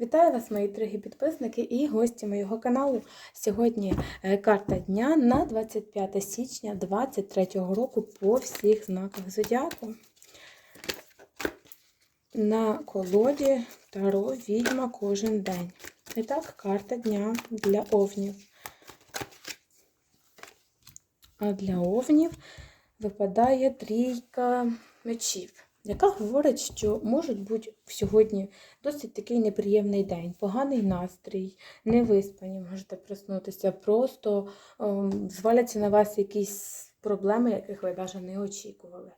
Вітаю вас, мої дорогі підписники і гості моєго каналу. Сьогодні е, карта дня на 25 січня 2023 року по всіх знаках зодіаку. На колоді Таро відьма кожен день. І так, карта дня для овнів. А для овнів випадає трійка мечів, яка говорить, що можуть бути сьогодні досить такий неприємний день, поганий настрій, невиспані, можете проснутися, просто ем, зваляться на вас якісь проблеми, яких ви навіть не очікували.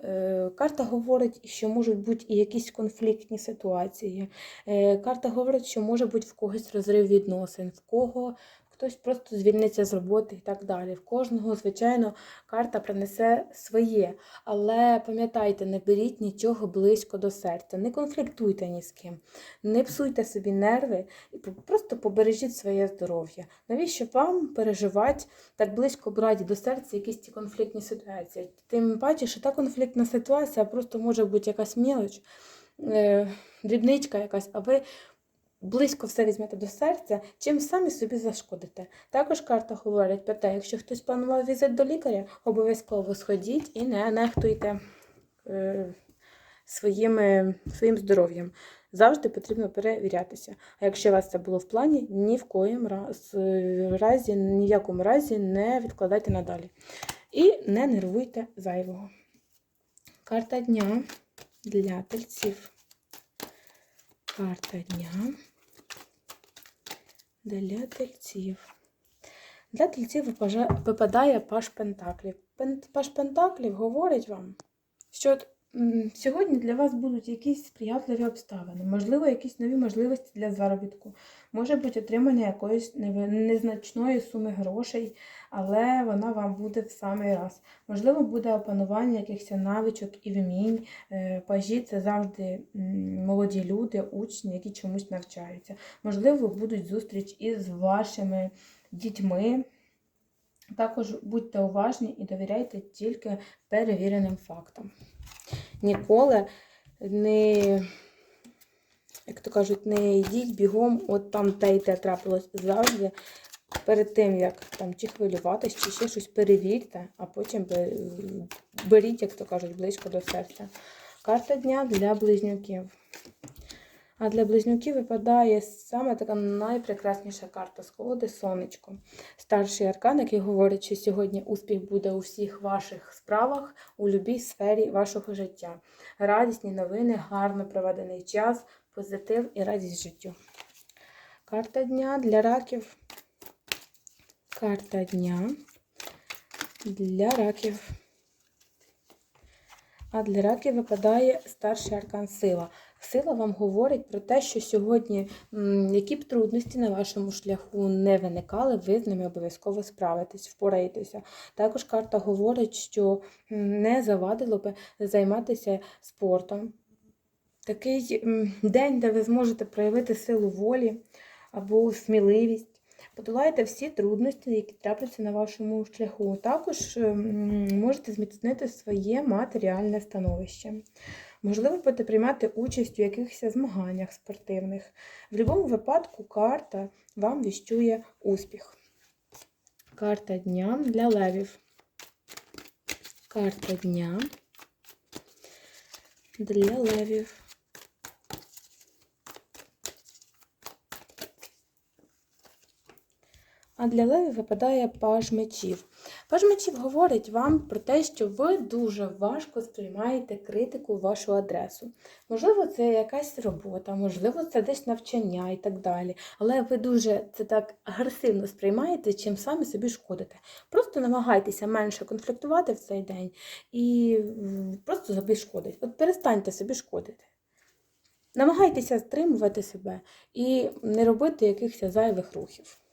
Е, Карта говорить, що можуть бути і якісь конфліктні ситуації. Е, Карта говорить, що може бути в когось розрив відносин, в кого хтось просто звільниться з роботи і так далі. В кожного, звичайно, карта принесе своє. Але пам'ятайте, не беріть нічого близько до серця, не конфліктуйте ні з ким, не псуйте собі нерви і просто побережіть своє здоров'я. Навіщо вам переживати так близько брати до серця якісь ці конфліктні ситуації? Тим паче, що та конфліктна ситуація просто може бути якась мілоч, е, дрібничка якась, а ви близько все візьмете до серця, чим самі собі зашкодите. Також карта говорить про те, якщо хтось планував візит до лікаря, обов'язково сходіть і не нехтуйте е, своїми, своїм здоров'ям. Завжди потрібно перевірятися. А якщо у вас це було в плані, ні в коїм раз, разі, ніякому разі не відкладайте надалі. І не нервуйте зайвого. Карта дня для тельців. Карта дня для тельців. Для тельців випадає паш Пентаклів. Пен- Паш Пентаклів говорить вам, що сьогодні для вас будуть якісь сприятливі обставини, можливо, якісь нові можливості для заробітку, може бути отримання якоїсь незначної суми грошей, але вона вам буде в самий раз. Можливо, буде опанування якихось навичок і вмінь. Е, Пажі це завжди молоді люди, учні, які чомусь навчаються. Можливо, будуть зустріч із вашими дітьми. Також будьте уважні і довіряйте тільки перевіреним фактам. Ніколи не, як то кажуть, не йдіть бігом, от там те і те трапилось завжди. Перед тим, як там чи хвилюватись, чи ще щось перевірте, а потім беріть, як то кажуть, близько до серця. Карта дня для близнюків. А для близнюків випадає саме така найпрекрасніша карта з сонечко. Старший аркан, який говорить, що сьогодні успіх буде у всіх ваших справах, у будь-якій сфері вашого життя. Радісні новини, гарно проведений час, позитив і радість життю. Карта дня для раків. Карта дня для раків. А для раків випадає старший аркан сила. Сила вам говорить про те, що сьогодні, які б трудності на вашому шляху не виникали, ви з ними обов'язково справитесь, впораєтеся. Також карта говорить, що не завадило би займатися спортом. Такий день, де ви зможете проявити силу волі або сміливість. Подолайте всі трудності, які трапляться на вашому шляху. Також можете зміцнити своє матеріальне становище. Можливо, будете приймати участь у якихось змаганнях спортивних. В будь-якому випадку карта вам віщує успіх. Карта дня для левів. Карта дня для левів. А для левів випадає паж мечів. Паж мечів говорить вам про те, що ви дуже важко сприймаєте критику в вашу адресу. Можливо, це якась робота, можливо, це десь навчання і так далі. Але ви дуже це так агресивно сприймаєте, чим самі собі шкодите. Просто намагайтеся менше конфліктувати в цей день і просто собі шкодить. От перестаньте собі шкодити. Намагайтеся стримувати себе і не робити якихось зайвих рухів.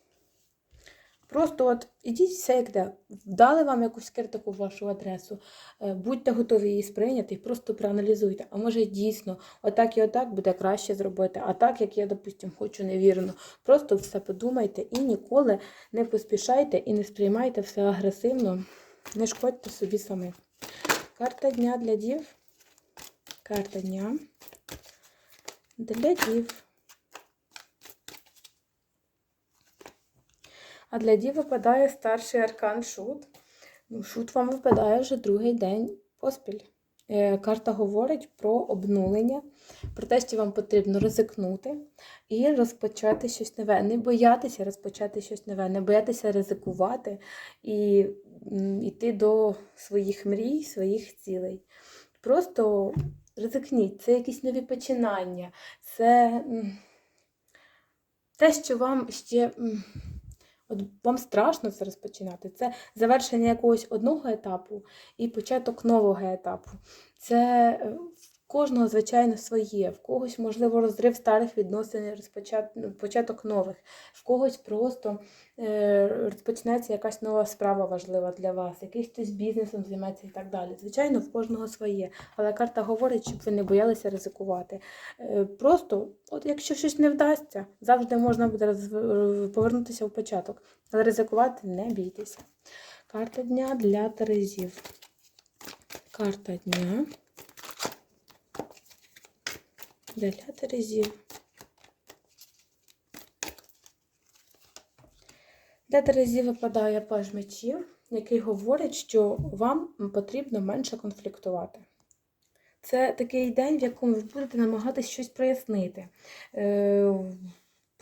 Просто от ідіть все як де. Дали вам якусь критику в вашу адресу, е, будьте готові її сприйняти і просто проаналізуйте. А може дійсно отак і отак буде краще зробити, а так, як я, допустимо, хочу невірно. Просто все подумайте і ніколи не поспішайте і не сприймайте все агресивно, не шкодьте собі самі. Карта дня для дів. Карта дня для дів. А для дів випадає старший аркан шут. Ну, шут вам випадає вже другий день поспіль. Е, Карта говорить про обнулення, про те, що вам потрібно ризикнути і розпочати щось нове. Не боятися розпочати щось нове, не боятися ризикувати і йти до своїх мрій, своїх цілей. Просто ризикніть, це якісь нові починання, це те, що вам ще. От вам страшно це розпочинати. Це завершення якогось одного етапу і початок нового етапу. Це е, кожного, звичайно, своє, в когось, можливо, розрив старих відносин, ну, початок нових, в когось просто е, розпочнеться якась нова справа важлива для вас, якийсь хтось бізнесом займеться і так далі. Звичайно, в кожного своє. Але карта говорить, щоб ви не боялися ризикувати. Е, Просто, от якщо щось не вдасться, завжди можна буде повернутися в початок. Але ризикувати не бійтеся. Карта дня для Терезів. Карта дня для Терезів. Для Терезів випадає паж мечів, який говорить, що вам потрібно менше конфліктувати. Це такий день, в якому ви будете намагатись щось прояснити. Е,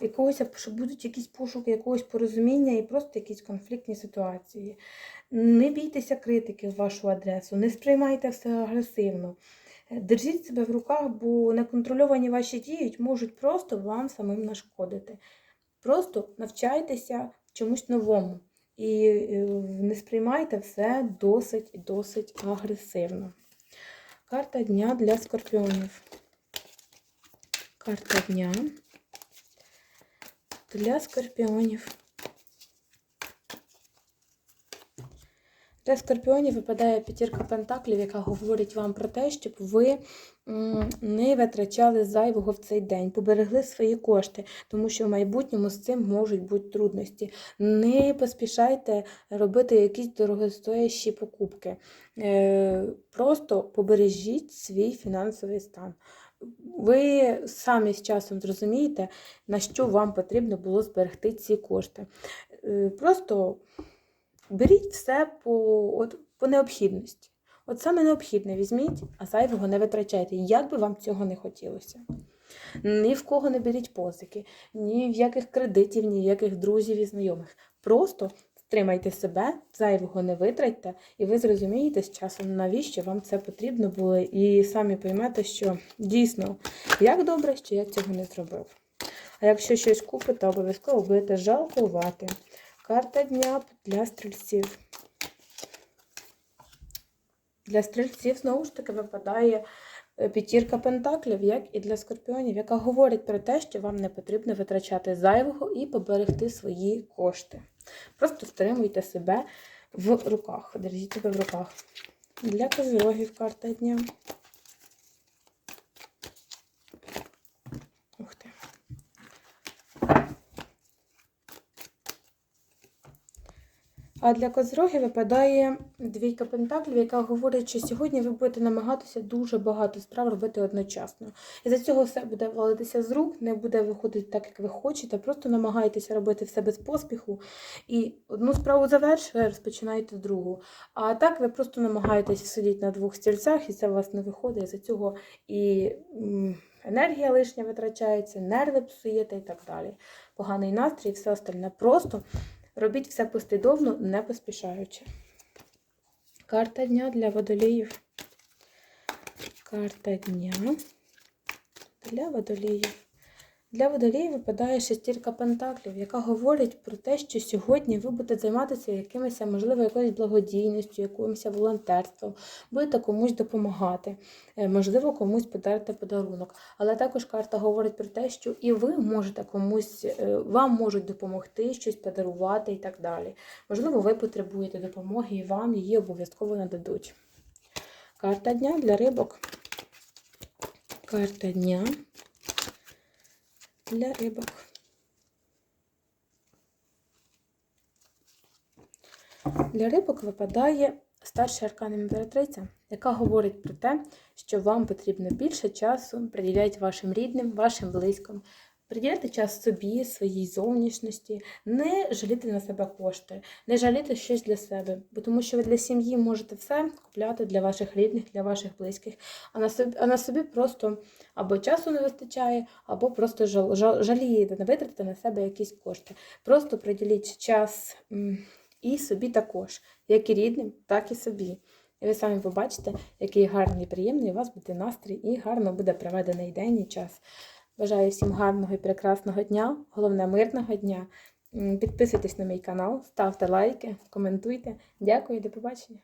якогось, що будуть якісь пошуки якогось порозуміння і просто якісь конфліктні ситуації. Не бійтеся критики в вашу адресу, не сприймайте все агресивно. Держіть себе в руках, бо неконтрольовані ваші дії можуть просто вам самим нашкодити. Просто навчайтеся чомусь новому і е, не сприймайте все досить і досить агресивно. Карта дня для скорпіонів. Карта дня для скорпіонів. Для скорпіонів випадає п'ятірка пентаклів, яка говорить вам про те, щоб ви не витрачали зайвого в цей день, поберегли свої кошти, тому що в майбутньому з цим можуть бути трудності. Не поспішайте робити якісь дорогостоящі покупки. Е, Просто побережіть свій фінансовий стан. Ви самі з часом зрозумієте, на що вам потрібно було зберегти ці кошти. Е, Просто беріть все по, от, по необхідності. От саме необхідне візьміть, а зайвого не витрачайте, як би вам цього не хотілося. Ні в кого не беріть позики, ні в яких кредитів, ні в яких друзів і знайомих. Просто стримайте себе, зайвого не витратьте, і ви зрозумієте з часом, навіщо вам це потрібно було, і самі поймете, що дійсно як добре, що я цього не зробив. А якщо щось купите, обов'язково будете жалкувати. Карта дня для стрільців. Для стрільців, знову ж таки, випадає е, п'ятірка пентаклів, як і для скорпіонів, яка говорить про те, що вам не потрібно витрачати зайвого і поберегти свої кошти. Просто стримуйте себе в руках. Держіть себе в руках. Для козирогів карта дня. А для козроги випадає двійка пентаклів, яка говорить, що сьогодні ви будете намагатися дуже багато справ робити одночасно. І за цього все буде валитися з рук, не буде виходити так, як ви хочете. Просто намагайтеся робити все без поспіху. І одну справу завершили, розпочинаєте другу. А так ви просто намагаєтеся сидіти на двох стільцях, і це у вас не виходить. І за цього і енергія лишня витрачається, нерви псуєте і так далі. Поганий настрій і все остальне. Просто Робіть все послідовно, не поспішаючи. Карта дня для водоліїв. Карта дня для водоліїв. Для водоліїв випадає шестірка пентаклів, яка говорить про те, що сьогодні ви будете займатися якимось, можливо, якоюсь благодійністю, якимось волонтерством, будете комусь допомагати, е, можливо, комусь подарите подарунок. Але також карта говорить про те, що і ви можете комусь, е, вам можуть допомогти, щось подарувати і так далі. Можливо, ви потребуєте допомоги і вам її обов'язково нададуть. Карта дня для рибок. Карта дня для рибок. Для рибок випадає старший аркан імператриця, яка говорить про те, що вам потрібно більше часу приділяти вашим рідним, вашим близьким, Приділяти час собі, своїй зовнішності, не жаліти на себе кошти, не жаліти щось для себе, бо тому що ви для сім'ї можете все купляти для ваших рідних, для ваших близьких, а на собі, а на собі просто або часу не вистачає, або просто жал, жал, жалієте, не витратите на себе якісь кошти. Просто приділіть час і собі також, як і рідним, так і собі. І ви самі побачите, який гарний приємний у вас буде настрій і гарно буде проведений день і час. Бажаю всім гарного і прекрасного дня, головне мирного дня. Підписуйтесь на мій канал, ставте лайки, коментуйте. Дякую до побачення.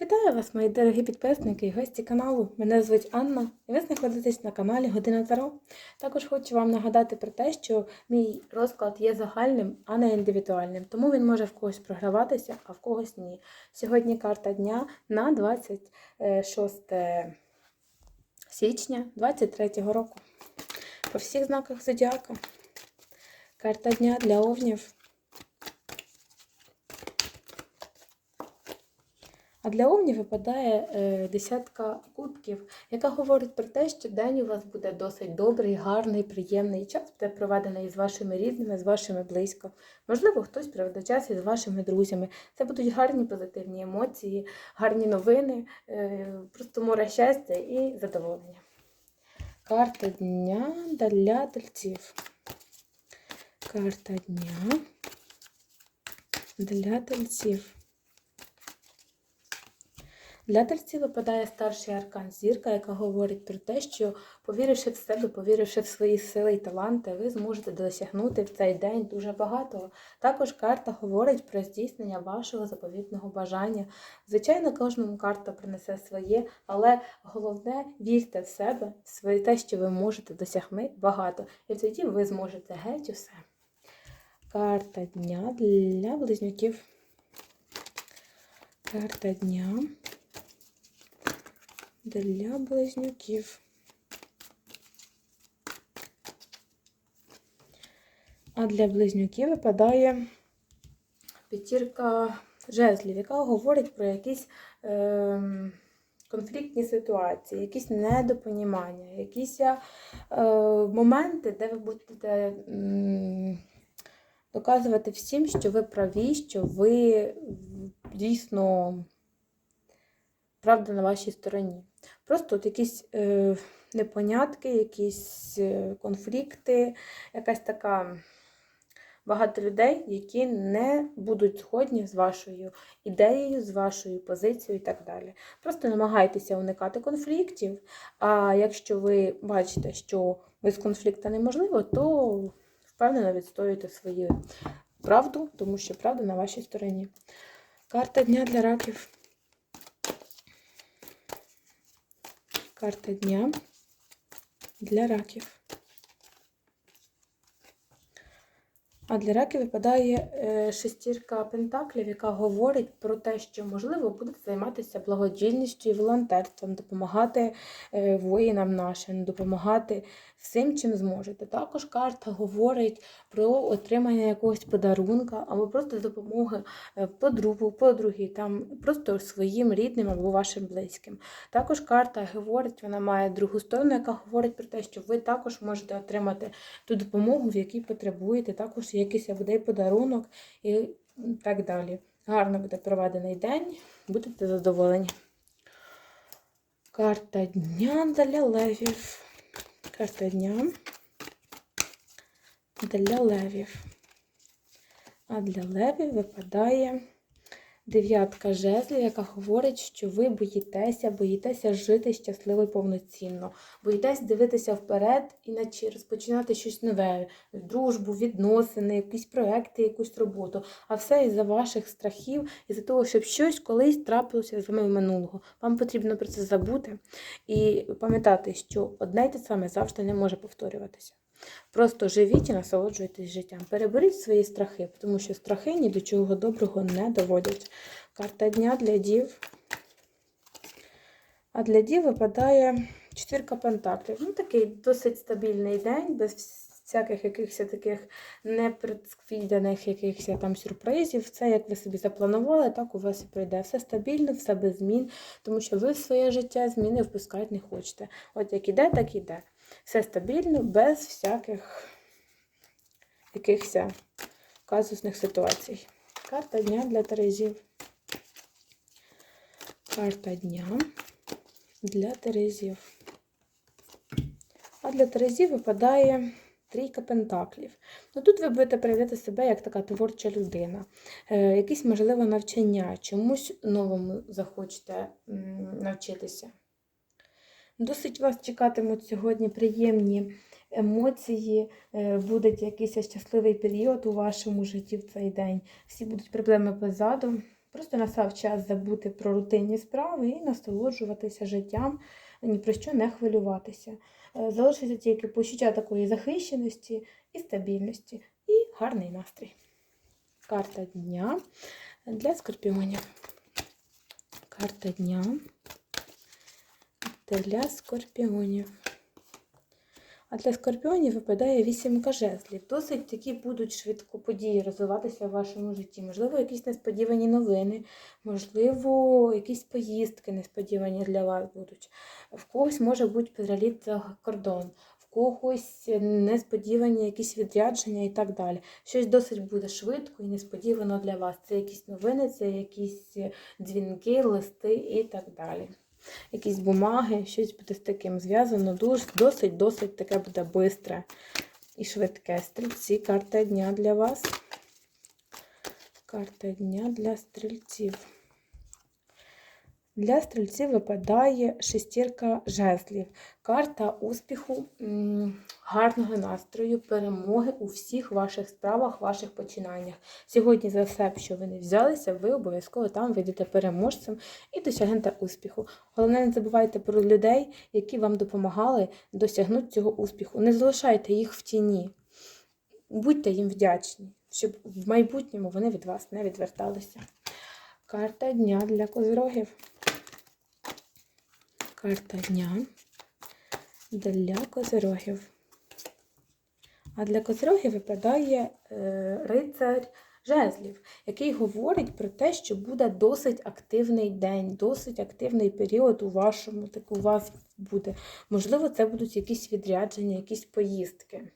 Вітаю вас, мої дорогі підписники і гості каналу. Мене звуть Анна, і ви знаходитесь на каналі Година Таро. Також хочу вам нагадати про те, що мій розклад є загальним, а не індивідуальним, тому він може в когось програватися, а в когось ні. Сьогодні карта дня на 26 січня 2023 року. По всіх знаках зодіака. Карта дня для овнів. А для овнів випадає е, десятка кубків, яка говорить про те, що день у вас буде досить добрий, гарний, приємний. Час буде проведений з вашими рідними, з вашими близько. Можливо, хтось проведе час із вашими друзями. Це будуть гарні позитивні емоції, гарні новини, е, просто море щастя і задоволення. Карта дня для тельців. Карта дня для тельців. Для тельців випадає старший аркан зірка, яка говорить про те, що повіривши в себе, повіривши в свої сили і таланти, ви зможете досягнути в цей день дуже багатого. Також карта говорить про здійснення вашого заповітного бажання. Звичайно, кожному карта принесе своє, але головне вірте в себе, в своє те, що ви можете досягнути багато. І тоді ви зможете геть усе. Карта дня для близнюків. Карта дня для близнюків. А для близнюків випадає п'ятірка жезлів, яка говорить про якісь е, конфліктні ситуації, якісь недопонімання, якісь е, моменти, де ви будете м, доказувати всім, що ви праві, що ви дійсно правда на вашій стороні. Просто от якісь е, непонятки, якісь е, конфлікти, якась така багато людей, які не будуть згодні з вашою ідеєю, з вашою позицією і так далі. Просто намагайтеся уникати конфліктів. А якщо ви бачите, що без конфлікту неможливо, то впевнено відстоюєте свою правду, тому що правда на вашій стороні. Карта дня для раків. Карта дня для раків. А для раків випадає е, шестірка пентаклів, яка говорить про те, що, можливо, будете займатися благодійністю і волонтерством, допомагати е, воїнам нашим, допомагати всім, чим зможете. Також карта говорить про отримання якогось подарунка або просто допомоги е, подругу, подруги, там просто своїм рідним або вашим близьким. Також карта говорить, вона має другу сторону, яка говорить про те, що ви також можете отримати ту допомогу, в якій потребуєте. Також якийсь буде подарунок і так далі. Гарно буде проведений день, будете задоволені. Карта дня для левів. Карта дня для левів. А для левів випадає дев'ятка жезлів, яка говорить, що ви боїтеся, боїтеся жити щасливо і повноцінно. Боїтесь дивитися вперед і наче розпочинати щось нове, дружбу, відносини, якісь проекти, якусь роботу. А все із-за ваших страхів, із-за того, щоб щось колись трапилося з вами в минулого. Вам потрібно про це забути і пам'ятати, що одне й те саме завжди не може повторюватися. Просто живіть і насолоджуйтесь життям. Переберіть свої страхи, тому що страхи ні до чого доброго не доводять. Карта дня для дів. А для дів випадає четвірка пентаклів. Ну, такий досить стабільний день, без всяких якихось таких непредвіданих якихось там сюрпризів. Це як ви собі запланували, так у вас і пройде. Все стабільно, все без змін, тому що ви в своє життя зміни впускати не хочете. От як іде, так іде. Все стабільно, без всяких якихось казусних ситуацій. Карта дня для Терезів. Карта дня для Терезів. А для Терезів випадає трійка пентаклів. Ну, тут ви будете проявляти себе як така творча людина, е, якісь, можливо, навчання, чомусь новому захочете навчитися. Досить вас чекатимуть сьогодні приємні емоції, е, буде якийсь щасливий період у вашому житті в цей день. Всі будуть проблеми позаду. Просто настав час забути про рутинні справи і насолоджуватися життям, ні про що не хвилюватися. Е, Залишиться тільки почуття такої захищеності і стабільності, і гарний настрій. Карта дня для скорпіонів. Карта дня для скорпіонів. А для скорпіонів випадає вісімка жезлів. Досить такі будуть швидко події розвиватися в вашому житті. Можливо, якісь несподівані новини, можливо, якісь поїздки несподівані для вас будуть. В когось може бути переліт за кордон, в когось несподівані якісь відрядження і так далі. Щось досить буде швидко і несподівано для вас. Це якісь новини, це якісь дзвінки, листи і так далі якісь бумаги, щось буде з таким зв'язано. Досить, досить таке буде бистре і швидке. Стрільці, карта дня для вас. Карта дня для стрільців. Для стрільців випадає шестірка жезлів. Карта успіху, гарного настрою, перемоги у всіх ваших справах, ваших починаннях. Сьогодні за все, що ви не взялися, ви обов'язково там вийдете переможцем і досягнете успіху. Головне, не забувайте про людей, які вам допомагали досягнути цього успіху. Не залишайте їх в тіні. Будьте їм вдячні, щоб в майбутньому вони від вас не відверталися. Карта дня для козирогів. Карта дня для козирогів. А для козирогів випадає е, рицар жезлів, який говорить про те, що буде досить активний день, досить активний період у вашому, так у вас буде. Можливо, це будуть якісь відрядження, якісь поїздки.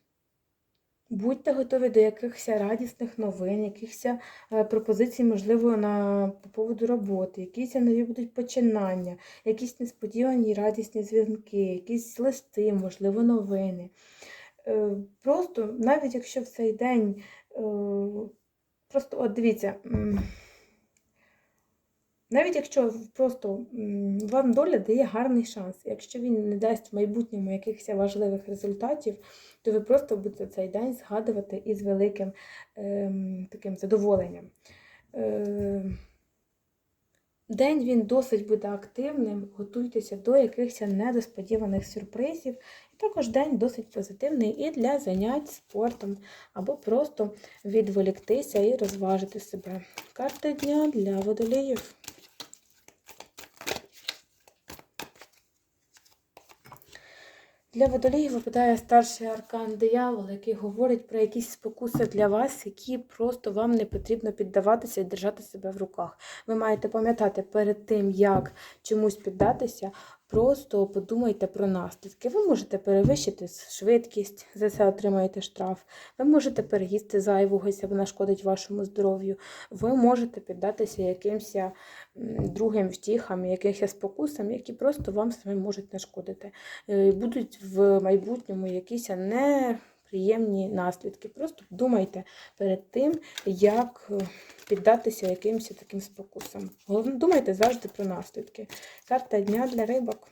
Будьте готові до якихось радісних новин, якихось е, пропозицій, можливо, на по поводу роботи, якісь нові будуть починання, якісь несподівані радісні дзвінки, якісь листи, можливо, новини. Е, Просто, навіть якщо в цей день, е, просто от дивіться, навіть якщо просто вам доля дає гарний шанс, якщо він не дасть в майбутньому якихось важливих результатів, то ви просто будете цей день згадувати із великим ем, таким задоволенням. Е, День він досить буде активним, готуйтеся до якихось недосподіваних сюрпризів. І також день досить позитивний і для занять спортом, або просто відволіктися і розважити себе. Карта дня для водоліїв. Для водолії випадає старший аркан диявол, який говорить про якісь спокуси для вас, які просто вам не потрібно піддаватися і держати себе в руках. Ви маєте пам'ятати перед тим, як чомусь піддатися, просто подумайте про наслідки. Ви можете перевищити швидкість, за це отримаєте штраф. Ви можете переїсти зайвогось, або нашкодить вашому здоров'ю. Ви можете піддатися якимось другим втіхам, якихось спокусам, які просто вам самим можуть нашкодити. Е, Будуть в майбутньому якісь неприємні наслідки. Просто думайте перед тим, як е, піддатися якимось таким спокусам. Головне, думайте завжди про наслідки. Карта дня для рибок.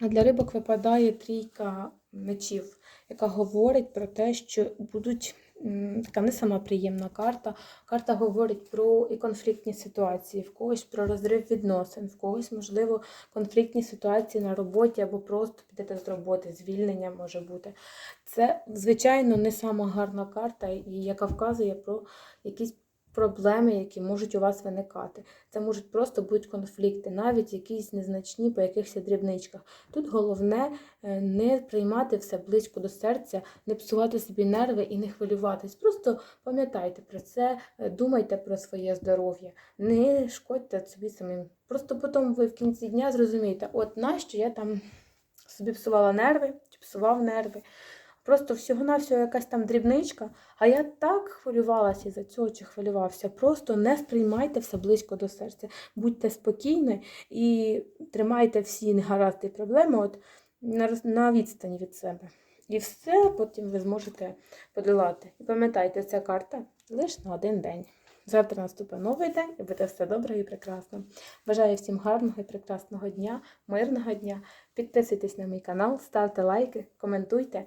А для рибок випадає трійка мечів, яка говорить про те, що будуть така не сама приємна карта. Карта говорить про і конфліктні ситуації, в когось про розрив відносин, в когось, можливо, конфліктні ситуації на роботі або просто підете з роботи, звільнення може бути. Це, звичайно, не сама гарна карта, яка вказує про якісь проблеми, які можуть у вас виникати. Це можуть просто бути конфлікти, навіть якісь незначні по якихось дрібничках. Тут головне е, не приймати все близько до серця, не псувати собі нерви і не хвилюватись. Просто пам'ятайте про це, е, думайте про своє здоров'я, не шкодьте собі самим. Просто потім ви в кінці дня зрозумієте, от нащо я там собі псувала нерви, чи псував нерви. Просто всього-навсього якась там дрібничка, а я так хвилювалася за цього чи хвилювався. Просто не сприймайте все близько до серця. Будьте спокійні і тримайте всі негаразди проблеми от на, на відстані від себе. І все потім ви зможете подолати. І пам'ятайте, ця карта лише на один день. Завтра наступить новий день і буде все добре і прекрасно. Бажаю всім гарного і прекрасного дня, мирного дня. Підписуйтесь на мій канал, ставте лайки, коментуйте.